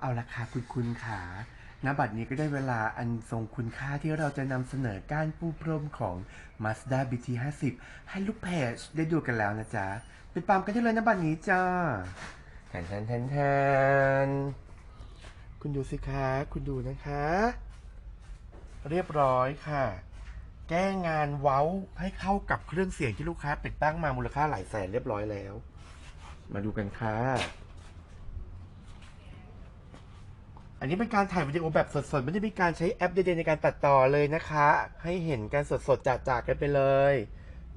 เอาละค่ะคุณคุณขาณบัดนี้ก็ได้เวลาอันทรงคุณค่าที่เราจะนำเสนอการปูพรมของ Mazda BT50 ให้ลูกเพจได้ดูกันแล้วนะจ๊ะไปตามกันได้เลยณบัดนี้จ้าแทนแทนแทนแทนคุณดูสิคะ คุณดูนะคะ เรียบร้อยค่ะ แก้งานเว้าให้เข้ากับเครื่องเสียงที่ลูกค้าติดตั้งมามูลค่าหลายแสนเรียบร้อยแล้ว มาดูกันค่ะ อันนี้เป็นการถ่ายวิดีโอแบบสดๆ ไม่ได้มีการใช้แอปใดๆในการตัดต่อเลยนะคะ ให้เห็นกันสดๆจากๆกันไปเลย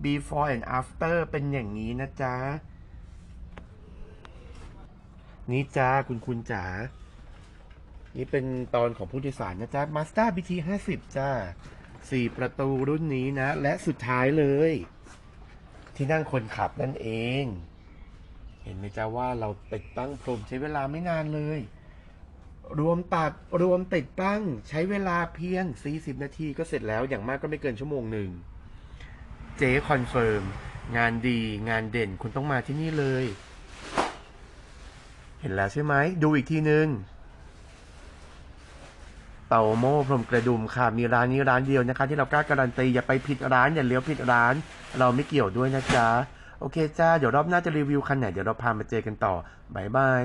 before and after เป็นอย่างนี้นะจ๊ะ นี่จ้าคุณคุณจ๋า นี่เป็นตอนของผู้โดยสารนะจ๊ะ Mazda BT 50จ้าสี่ประตูรุ่นนี้นะ และสุดท้ายเลย ที่นั่งคนขับนั่นเอง เห็นไหมจ๊ะว่าเราติดตั้งพรมใช้เวลาไม่นานเลย รวมตัดรวมติดตั้งใช้เวลาเพียง 40 นาทีก็เสร็จแล้วอย่างมากก็ไม่เกินชั่วโมงหนึ่ง เจ๊คอนเฟิร์ม งานดีงานเด่นคุณต้องมาที่นี่เลย เห็นแล้วใช่ไหม ดูอีกทีนึงเต่าโม่พรมกระดุมค่ะ มีร้านนี้ร้านเดียวนะคะ ที่เรากล้าการันตี อย่าไปผิดร้าน อย่าเลี้ยวผิดร้าน เราไม่เกี่ยวด้วยนะจ๊ะ โอเคจ้า เดี๋ยวรอบหน้าจะรีวิวคันไหน เดี๋ยวเราพามาเจอกันต่อบายบาย